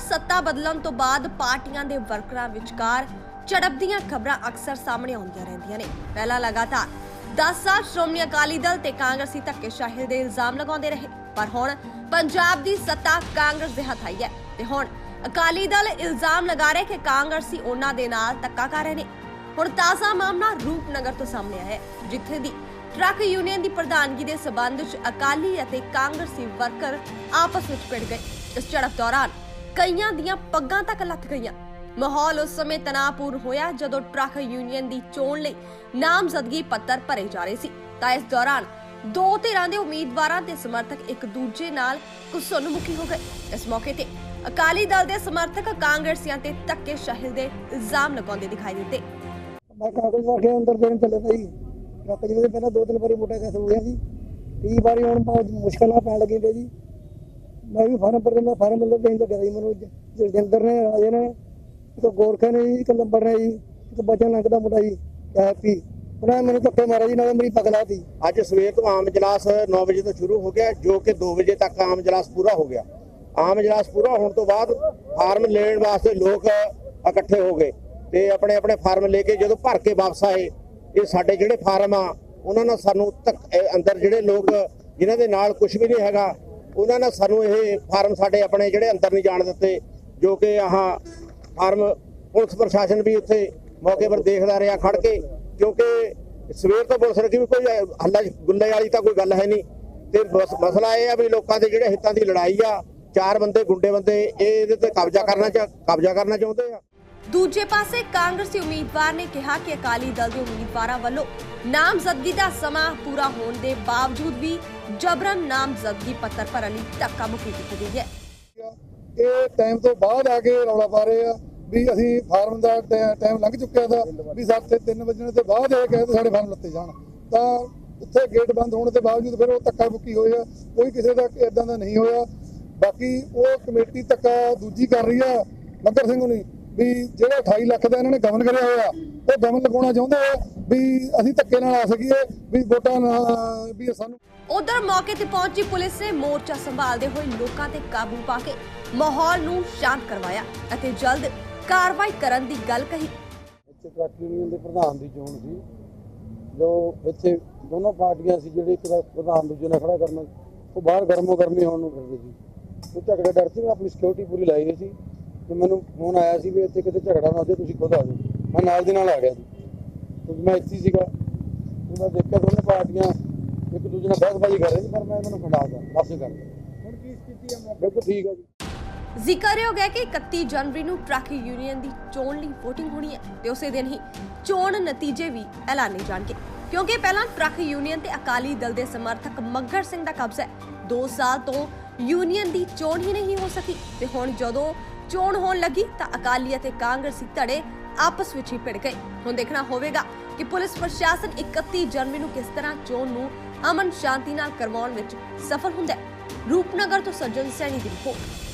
ਸੱਤਾ ਬਦਲਣ ਤੋਂ ਬਾਅਦ ਪਾਰਟੀਆਂ ਦੇ ਵਰਕਰਾਂ ਵਿਚਕਾਰ ਝੜਪ ਖਬਰਾਂ ਅਕਸਰ ਸਾਹਮਣੇ ਆਉਂਦੀਆਂ ਰਹਿੰਦੀਆਂ ਨੇ। ਪਹਿਲਾਂ ਲਗਾਤਾਰ 10 ਸਾਲ ਸ਼੍ਰੋਮਣੀ ਅਕਾਲੀ ਦਲ ਤੇ ਕਾਂਗਰਸੀ ਧੱਕੇਸ਼ਾਹੀ ਦੇ ਇਲਜ਼ਾਮ ਲਗਾਉਂਦੇ ਰਹੇ, ਪਰ ਹੁਣ ਪੰਜਾਬ ਦੀ ਸੱਤਾ ਕਾਂਗਰਸ ਦੇ ਹੱਥ ਆਈ ਹੈ ਤੇ ਹੁਣ ਅਕਾਲੀ ਦਲ ਇਲਜ਼ਾਮ ਲਗਾ ਰਿਹਾ ਕਿ ਕਾਂਗਰਸੀ ਉਹਨਾਂ ਦੇ ਨਾਲ ਧੱਕਾ ਕਰ ਰਹੇ ਨੇ। ਹੁਣ ਤਾਜ਼ਾ ਮਾਮਲਾ ਰੂਪਨਗਰ ਤੋਂ ਸਾਹਮਣੇ ਆਇਆ ਹੈ, ਜਿੱਥੇ ਦੀ ਟਰੱਕ ਯੂਨੀਅਨ ਦੀ ਪ੍ਰਧਾਨਗੀ ਦੇ ਸਬੰਧ ਵਿੱਚ ਅਕਾਲੀ ਅਤੇ ਕਾਂਗਰਸੀ ਵਰਕਰ ਆਪਸ ਵਿੱਚ ਭਿੜ ਗਏ। ਇਸ ਝੜਪ ਦੌਰਾਨ ਕਈਆਂ ਦੀਆਂ ਪੱਗਾਂ ਤੱਕ ਲੱਥ ਗਈਆਂ। ਮਾਹੌਲ ਉਸ ਸਮੇਂ ਤਣਾਅਪੂਰਨ ਹੋਇਆ ਜਦੋਂ ਟਰੱਕ ਯੂਨੀਅਨ ਦੀ ਚੋਣ ਲਈ ਨਾਮਜ਼ਦਗੀ ਪੱਤਰ ਭਰੇ ਜਾ ਰਹੇ ਸੀ। ਤਾਂ ਇਸ ਦੌਰਾਨ ਦੋ ਧਿਰਾਂ ਦੇ ਉਮੀਦਵਾਰਾਂ ਤੇ ਸਮਰਥਕ ਇੱਕ ਦੂਜੇ ਨਾਲ ਕੁਸਨਮੁਖੀ ਹੋ ਗਏ। ਇਸ ਮੌਕੇ ਤੇ ਅਕਾਲੀ ਦਲ ਦੇ ਸਮਰਥਕ ਕਾਂਗਰਸੀਆਂ ਤੇ ਧੱਕੇ ਸ਼ਹਿਰ ਦੇ ਇਲਜ਼ਾਮ ਲਗਾਉਂਦੇ ਦਿਖਾਈ ਦਿੱਤੇ। ਮੈਂ ਕਾਗਜ਼ ਵਾਰ ਅੰਦਰ ਦੇਣ ਚੱਲੇ ਪਈ ਟਰੱਕ ਜਿਹਦੇ ਪਹਿਲਾਂ ਦੋ ਤਿੰਨ ਵਾਰੀ ਮੋਟਾ ਕੈਸ ਹੋ ਗਿਆ ਸੀ। ਤੀਹ ਵਾਰੀ ਹੁਣ ਬਹੁਤ ਮੁਸ਼ਕਲ ਪੈਣ ਲੱਗੀ ਪਈ ਜੀ। ਮੈਂ ਵੀ ਫਾਰਮ ਭਰ ਮੈਂ ਫਾਰਮ ਮਿਲਦਾ ਦੇਣ ਲੱਗਿਆ ਜੀ ਮੈਨੂੰ, ਜ- ਨੇ, ਰਾਜੇ ਨੇ, ਇੱਕ ਗੋਰਖੇ ਨੇ ਜੀ, ਇੱਕ ਲੰਬਰ ਨੇ ਜੀ, ਇੱਕ ਬਚਨ ਲੰਘਦਾ ਮੁੰਡਾ ਜੀ ਹੈਪੀ ਉਹਨਾਂ ਨੇ ਮੈਨੂੰ ਧੱਕੇ ਮਾਰਿਆ ਜੀ, ਨਾਲ ਮੇਰੀ ਪੱਗ ਅੱਜ ਸਵੇਰ ਤੋਂ ਆਮ ਇਜਲਾਸ 9 ਵਜੇ ਤੋਂ ਸ਼ੁਰੂ ਹੋ ਗਿਆ, ਜੋ ਕਿ 2 ਵਜੇ ਤੱਕ ਆਮ ਇਜਲਾਸ ਪੂਰਾ ਹੋ ਗਿਆ। ਆਮ ਇਜਲਾਸ ਪੂਰਾ ਹੋਣ ਤੋਂ ਬਾਅਦ ਫਾਰਮ ਲੈਣ ਵਾਸਤੇ ਲੋਕ ਇਕੱਠੇ ਹੋ ਗਏ ਤੇ ਆਪਣੇ ਆਪਣੇ ਫਾਰਮ ਲੈ ਕੇ ਜਦੋਂ ਭਰ ਕੇ ਵਾਪਸ ਆਏ, ਇਹ ਸਾਡੇ ਜਿਹੜੇ ਫਾਰਮ ਆ, ਉਹਨਾਂ ਨਾਲ ਸਾਨੂੰ ਅੰਦਰ ਜਿਹੜੇ ਲੋਕ, ਜਿਨ੍ਹਾਂ ਦੇ ਨਾਲ ਕੁਝ ਵੀ ਨਹੀਂ ਹੈਗਾ ਉਹਨਾਂ ਨੇ ਸਾਨੂੰ ਇਹ ਫਾਰਮ ਸਾਡੇ ਆਪਣੇ ਜਿਹੜੇ ਅੰਦਰ ਨਹੀਂ ਜਾਣ ਦਿੱਤੇ, ਜੋ ਕਿ ਆਹ ਫਾਰਮ ਪੁਲਿਸ ਪ੍ਰਸ਼ਾਸਨ ਵੀ ਉੱਥੇ ਮੌਕੇ ਪਰ ਦੇਖਦਾ ਰਿਹਾ ਖੜ ਕੇ, ਕਿਉਂਕਿ ਸਵੇਰ ਤੋਂ ਪੁਲਿਸ ਰੱਖੀ ਵੀ ਕੋਈ ਹੱਲਾ ਗੁੱਲੇ ਵਾਲੀ ਤਾਂ ਕੋਈ ਗੱਲ ਹੈ ਨਹੀਂ। ਤੇ ਬਸ ਮਸਲਾ ਇਹ ਆ ਵੀ ਲੋਕਾਂ ਦੇ ਜਿਹੜੇ ਹਿੱਤਾਂ ਦੀ ਲੜਾਈ ਆ, ਚਾਰ ਬੰਦੇ ਗੁੰਡੇ ਬੰਦੇ, ਇਹ ਇਹਦੇ ਤੇ ਕਬਜ਼ਾ ਕਰਨਾ ਚਾ, ਕਬਜ਼ਾ ਕਰਨਾ ਚਾਹੁੰਦੇ ਆ। ਦੂਜੇ ਪਾਸੇ ਕਾਂਗਰਸੀ ਉਮੀਦਵਾਰ ਨੇ ਕਿਹਾ ਕਿ ਅਕਾਲੀ ਦਲ ਦੇ ਉਮੀਦਵਾਰਾਂ ਵੱਲੋਂ ਨਾਮਜ਼ਦਗੀ ਦਾ ਸਮਾਂ ਪੂਰਾ ਹੋਣ ਦੇ ਬਾਵਜੂਦ ਵੀ ਜਬਰਨ ਨਾਮਜ਼ਦਗੀ ਪੱਤਰ ਭਰਨ ਲਈ ਧੱਕਾ ਮੁੱਕੀ ਕੀਤੀ ਗਈ ਹੈ। ਇਹ ਟਾਈਮ ਤੋਂ ਬਾਅਦ ਆ ਕੇ ਰੌਲਾ ਪਾ ਰਹੇ ਆ ਵੀ ਅਸੀਂ ਫਾਰਮ ਦਾ ਟਾਈਮ ਲੰਘ ਚੁੱਕਿਆ ਦਾ ਵੀ ਸਾਡੇ 3 ਵਜੇ ਤੋਂ ਬਾਅਦ ਇਹ ਕਹਿੰਦੇ ਸਾਡੇ ਫਾਰਮ ਲੱਤੇ ਜਾਣ। ਤਾਂ ਉੱਥੇ ਗੇਟ ਬੰਦ ਹੋਣ ਦੇ ਬਾਵਜੂਦ ਫਿਰ ਉਹ ਧੱਕਾ ਮੁੱਕੀ ਹੋਏ ਆ। ਕੋਈ ਕਿਸੇ ਦਾ ਇਦਾਂ ਦਾ ਨਹੀਂ ਹੋਇਆ। ਬਾਕੀ ਉਹ ਕਮੇਟੀ ਧੱਕਾ ਦੂਜੀ ਕਰ ਰਹੀ ਆ ਨੰਬਰ ਸਿੰਘ ਹੁਣੀ। ਵੀ ਜਿਹੜਾ 28 ਲੱਖ ਦਾ ਇਹਨਾਂ ਨੇ ਗਵਨ ਕਰਿਆ ਹੋਇਆ ਉਹ ਗਵਨ ਲਗਾਉਣਾ ਚਾਹੁੰਦੇ ਆ ਵੀ ਅਸੀਂ ਧੱਕੇ ਨਾਲ ਆ ਸਕੀਏ ਵੀ ਵੋਟਾਂ ਨਾ ਵੀ ਸਾਨੂੰ ਉਧਰ ਮੌਕੇ ਤੇ ਪਹੁੰਚੀ ਪੁਲਿਸ ਨੇ ਮੋਰਚਾ ਸੰਭਾਲਦੇ ਹੋਏ ਲੋਕਾਂ ਤੇ ਕਾਬੂ ਪਾ ਕੇ ਮਾਹੌਲ ਨੂੰ ਸ਼ਾਂਤ ਕਰਵਾਇਆ ਅਤੇ ਜਲਦ ਕਾਰਵਾਈ ਕਰਨ ਦੀ ਗੱਲ ਕਹੀ। ਇੱਥੇ ਟਰੱਕ ਯੂਨੀਅਨ ਦੇ ਪ੍ਰਧਾਨ ਦੀ ਚੋਣ ਸੀ। ਜੋ ਇੱਥੇ ਦੋਨੋਂ ਪਾਰਟੀਆਂ ਸੀ ਜਿਹੜੇ ਇੱਕ ਦਾ ਪ੍ਰਧਾਨ ਦੂਜੇ ਨਾਲ ਖੜਾ ਕਰਨਾ ਉਹ ਬਾਹਰ ਗਰਮੋ ਗਰਮੀ ਹੋਣ ਨੂੰ ਫਿਰਦੇ ਸੀ। ਉਹ ਝਗੜਾ ਡਰ ਸੀ ਆਪਣੀ ਸਿਕਿਉਰਿਟੀ ਪੂਰੀ ਲਾਈ ਹੋਈ ਸੀ। ਤੇ ਮੈਨੂੰ ਫੋਨ ਆਇਆ ਸੀ ਵੀ ਇੱਥੇ ਕਿਤੇ ਝਗੜਾ ਨਾ ਹੋਵੇ ਤੁਸੀਂ ਖੁਦ ਆ ਜਾਓ। ਮੈਂ ਨਾਲ ਦੀ ਨਾਲ ਆ ਗਿਆ ਸੀ। ਕਿਉਂਕਿ ਮੈਂ ਇੱਥੇ ਹੀ ਸੀਗਾ। ਤੇ ਮੈਂ ਦੇਖਿਆ ਦੋਨੋਂ ਪਾਰਟੀਆਂ ਇੱਕ ਦੂਜੇ ਨਾਲ ਬਹਿਸਬਾਜ਼ੀ ਕਰ ਰਹੇ ਸੀ ਪਰ ਮੈਂ ਇਹਨਾਂ ਨੂੰ ਖੰਡਾਤਾ ਪਾਸੇ ਕਰ ਦਿੱਤਾ। ਹੁਣ ਕੀ ਸਥਿਤੀ ਆ ਬਿਲਕੁਲ ਠੀਕ ਹੈ ਜੀ। ਜ਼ਿਕਰਯੋਗ ਹੈ ਕਿ 31 ਜਨਵਰੀ ਨੂੰ ਟਰੱਕ ਯੂਨੀਅਨ ਦੀ ਚੋਣ ਲਈ VOTING ਹੋਣੀ ਹੈ ਤੇ ਉਸੇ ਦਿਨ ਹੀ ਚੋਣ ਨਤੀਜੇ ਵੀ ਐਲਾਨੇ ਜਾਣਗੇ। ਕਿਉਂਕਿ ਪਹਿਲਾਂ ਟਰੱਕ ਯੂਨੀਅਨ ਤੇ ਅਕਾਲੀ ਦਲ ਦੇ ਸਮਰਥਕ ਮੱਗਰ ਸਿੰਘ ਦਾ ਕਬਜ਼ਾ ਹੈ। 2 ਸਾਲ ਤੋਂ ਯੂਨੀਅਨ ਦੀ ਚੋਣ ਹੀ ਨਹੀਂ ਹੋ ਸਕੀ ਤੇ ਹੁਣ ਜਦੋਂ ਚੋਣ ਹੋਣ ਲੱਗੀ ਤਾਂ ਅਕਾਲੀ ਅਤੇ ਕਾਂਗਰਸੀ ਧੜੇ ਆਪਸ ਵਿੱਚ ਹੀ ਭਿੜ ਗਏ। ਹੁਣ ਦੇਖਣਾ ਹੋਵੇਗਾ ਕਿ ਪੁਲਿਸ ਪ੍ਰਸ਼ਾਸਨ 31 ਜਨਵਰੀ ਨੂੰ ਕਿਸ ਤਰ੍ਹਾਂ ਚੋਣ ਨੂੰ ਅਮਨ ਸ਼ਾਂਤੀ ਨਾਲ ਕਰਵਾਉਣ ਵਿੱਚ ਸਫਲ ਹੁੰਦਾ ਹੈ। ਰੂਪਨਗਰ ਤੋਂ ਸੱਜਣ ਸੈਣੀ ਦੀ ਰਿਪੋਰਟ।